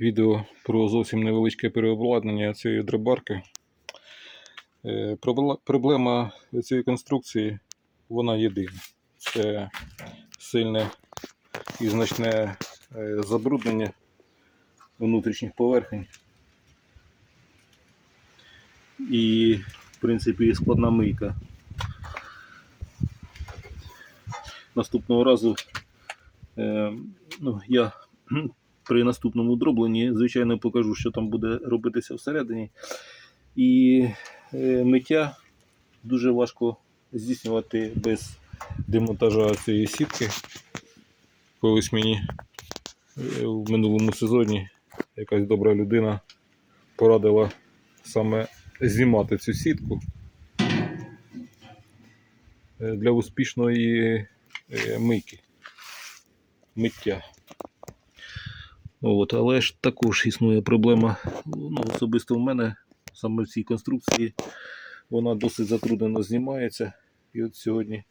відео про зовсім невеличке переобладнання цієї драбарки. Е, Проблема цієї конструкції вона єдина. Це сильне і значне е, забруднення внутрішніх поверхень. І, в принципі, складна мийка. Наступного разу е, ну, я при наступному дробленні, звичайно, покажу, що там буде робитися всередині. І е, миття дуже важко здійснювати без демонтажа цієї сітки. Колись мені е, в минулому сезоні якась добра людина порадила саме знімати цю сітку е, для успішної мийки, миття. От, але ж також існує проблема. Ну, особисто в мене саме в цій конструкції вона досить затруднено знімається. І от сьогодні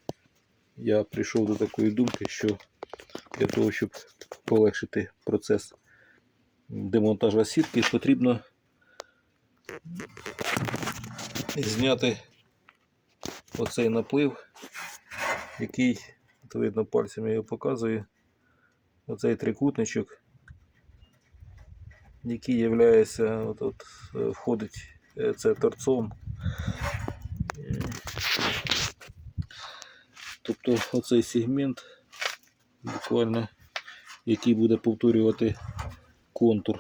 я прийшов до такої думки, що для того, щоб полегшити процес демонтажа сітки, потрібно зняти оцей наплив, який, от видно пальцем я показую, оцей трикутничок, який являється, от, от, е, входить е, це торцом. Тобто оцей сегмент, буквально, який буде повторювати контур.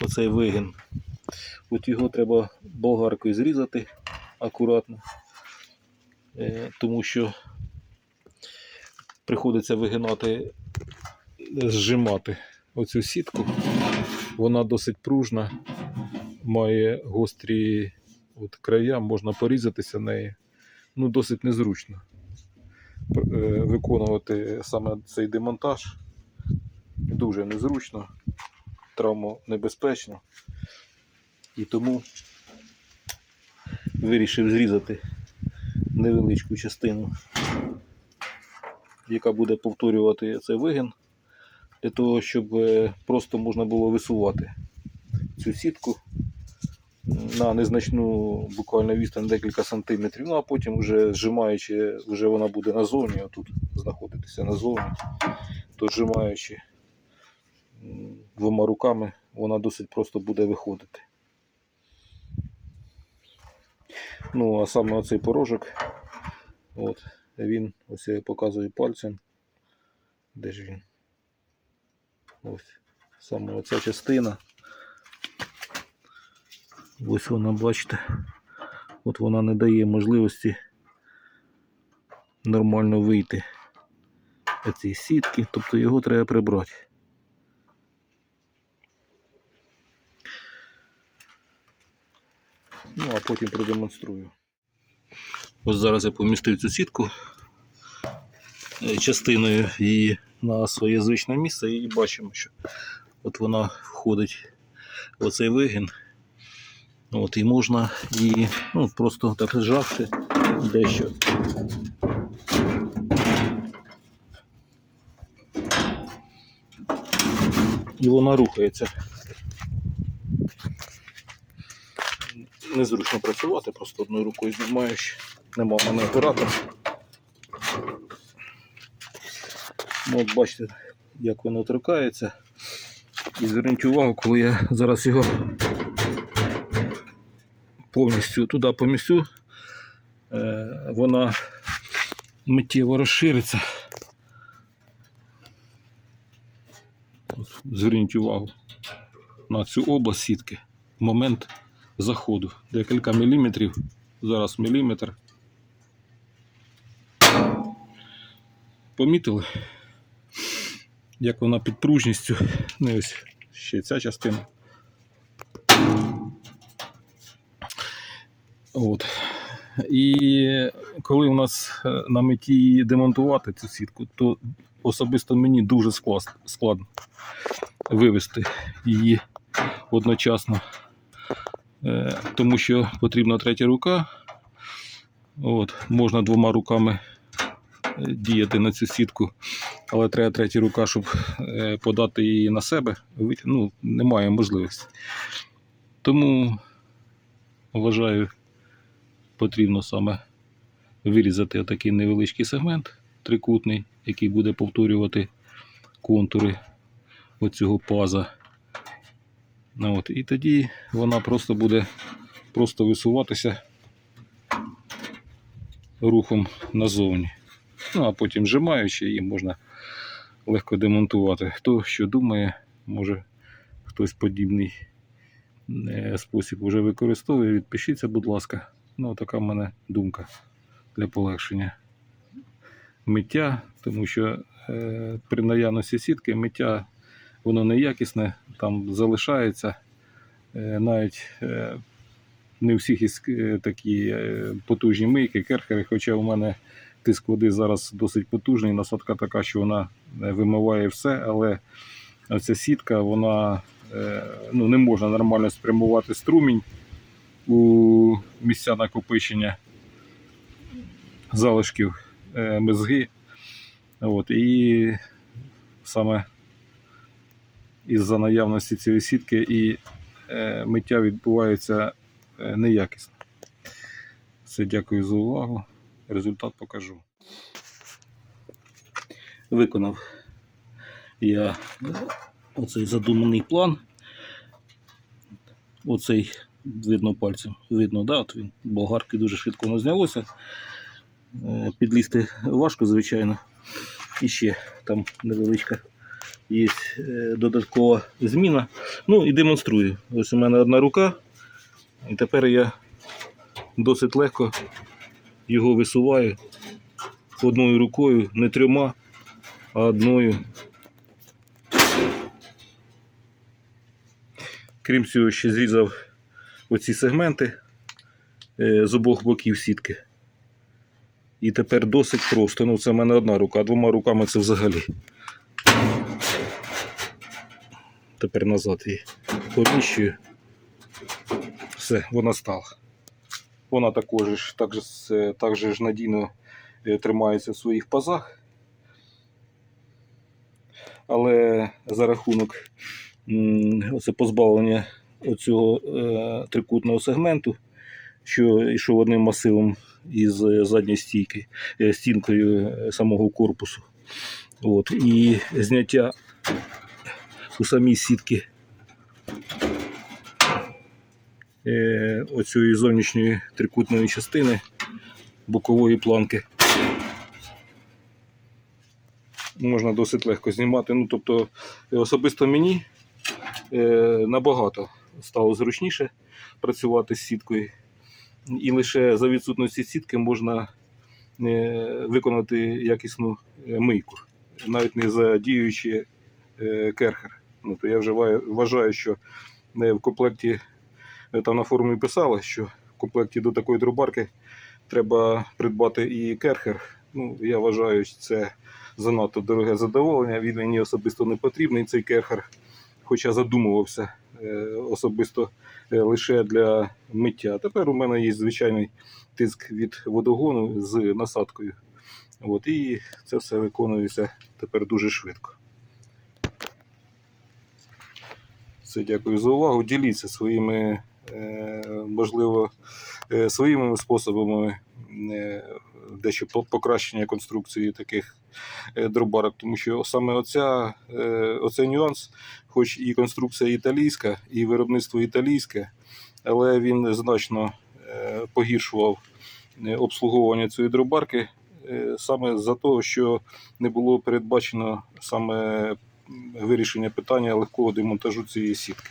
Оцей вигін. От його треба болгаркою зрізати акуратно, е, тому що приходиться вигинати, зжимати оцю сітку. Вона досить пружна, має гострі от края, можна порізатися нею. Ну, досить незручно е, виконувати саме цей демонтаж. Дуже незручно, травмонебезпечно. І тому вирішив зрізати невеличку частину, яка буде повторювати цей вигін, для того, щоб е, просто можна було висувати цю сітку на незначну буквально відстань декілька сантиметрів, ну а потім вже зжимаючи, вже вона буде назовні, отут знаходитися назовні, то зжимаючи двома руками, вона досить просто буде виходити. Ну, а саме оцей порожок, от, він, ось я показую пальцем. Де ж він? Ось. Саме оця частина. Ось вона, бачите, от вона не дає можливості нормально вийти цієї сітки, тобто його треба прибрати. Ну, а потім продемонструю. Ось зараз я помістив цю сітку е, частиною її на своє звичне місце і бачимо, що от вона входить в оцей вигін. От, і можна її ну, просто так зжавши дещо. І вона рухається. Незручно працювати, просто одною рукою знімаєш. Нема в мене оператора. От бачите, як воно торкається. І зверніть увагу, коли я зараз його повністю туди помістю, е, вона миттєво розшириться. Зверніть увагу на цю область сітки в момент заходу. Декілька міліметрів, зараз міліметр. Помітили, як вона під пружністю, ну ось ще ця частина. От. І коли у нас е, на меті демонтувати цю сітку, то особисто мені дуже складно вивести її одночасно, Е, тому що потрібна третя рука. От, можна двома руками діяти на цю сітку, але треба третя рука, щоб е, подати її на себе. Ну, немає можливості. Тому вважаю, потрібно саме вирізати отакий невеличкий сегмент трикутний, який буде повторювати контури оцього паза. Ну, от, і тоді вона просто буде просто висуватися рухом назовні. Ну, а потім зжимаючи, її можна легко демонтувати. Хто що думає, може хтось подібний е, спосіб вже використовує, відпишіться, будь ласка. Ну, така в мене думка для полегшення миття, тому що е, при наявності сітки миття воно неякісне, там залишається. Е, навіть е, не у всіх є е, такі е, потужні мийки, керхери, хоча у мене тиск води зараз досить потужний, насадка така, що вона е, вимиває все, але ця сітка, вона е, ну, не можна нормально спрямувати струмінь у місця накопичення залишків е, мезги. От, і саме із-за наявності цієї сітки і е, миття відбувається е, неякісно. Все, дякую за увагу. Результат покажу. Виконав я оцей задуманий план. Оцей видно пальцем. Видно, да, от він болгарки дуже швидко воно знялося. Е, Підлізти важко, звичайно. І ще там невеличка є е, додаткова зміна. Ну і демонструю. Ось у мене одна рука, і тепер я досить легко його висуваю одною рукою, не трьома, а одною. Крім цього, ще зрізав оці сегменти е, з обох боків сітки. І тепер досить просто. Ну, це в мене одна рука, а двома руками це взагалі. Тепер назад її поміщую. Все, вона стала. Вона також, ж- так, же, так же ж надійно е, тримається в своїх пазах. Але за рахунок оце позбавлення оцього е, трикутного сегменту, що йшов одним масивом із задньої стійки, е, стінкою самого корпусу. От, і зняття у самій сітки оцієї зовнішньої трикутної частини бокової планки. Можна досить легко знімати. Ну, тобто, е, особисто мені е, набагато стало зручніше працювати з сіткою. І лише за відсутності сітки можна е, виконати якісну е, мийку, навіть не задіюючи е, керхер. Ну, то я вже вважаю, що е, в комплекті е, там на форумі писали, що в комплекті до такої трубарки треба придбати і керхер. Ну, я вважаю, що це занадто дороге задоволення. Він мені особисто не потрібний цей керхер, хоча задумувався е, особисто е, лише для миття. Тепер у мене є звичайний тиск від водогону з насадкою. От, і це все виконується тепер дуже швидко. Все, дякую за увагу. Діліться своїми, е, можливо, е, своїми способами е, дещо покращення конструкції таких е, дробарок, тому що саме оця, е, оцей нюанс, хоч і конструкція італійська, і виробництво італійське, але він значно е, погіршував е, обслуговування цієї дробарки е, саме за того, що не було передбачено саме вирішення питання легкого демонтажу цієї сітки.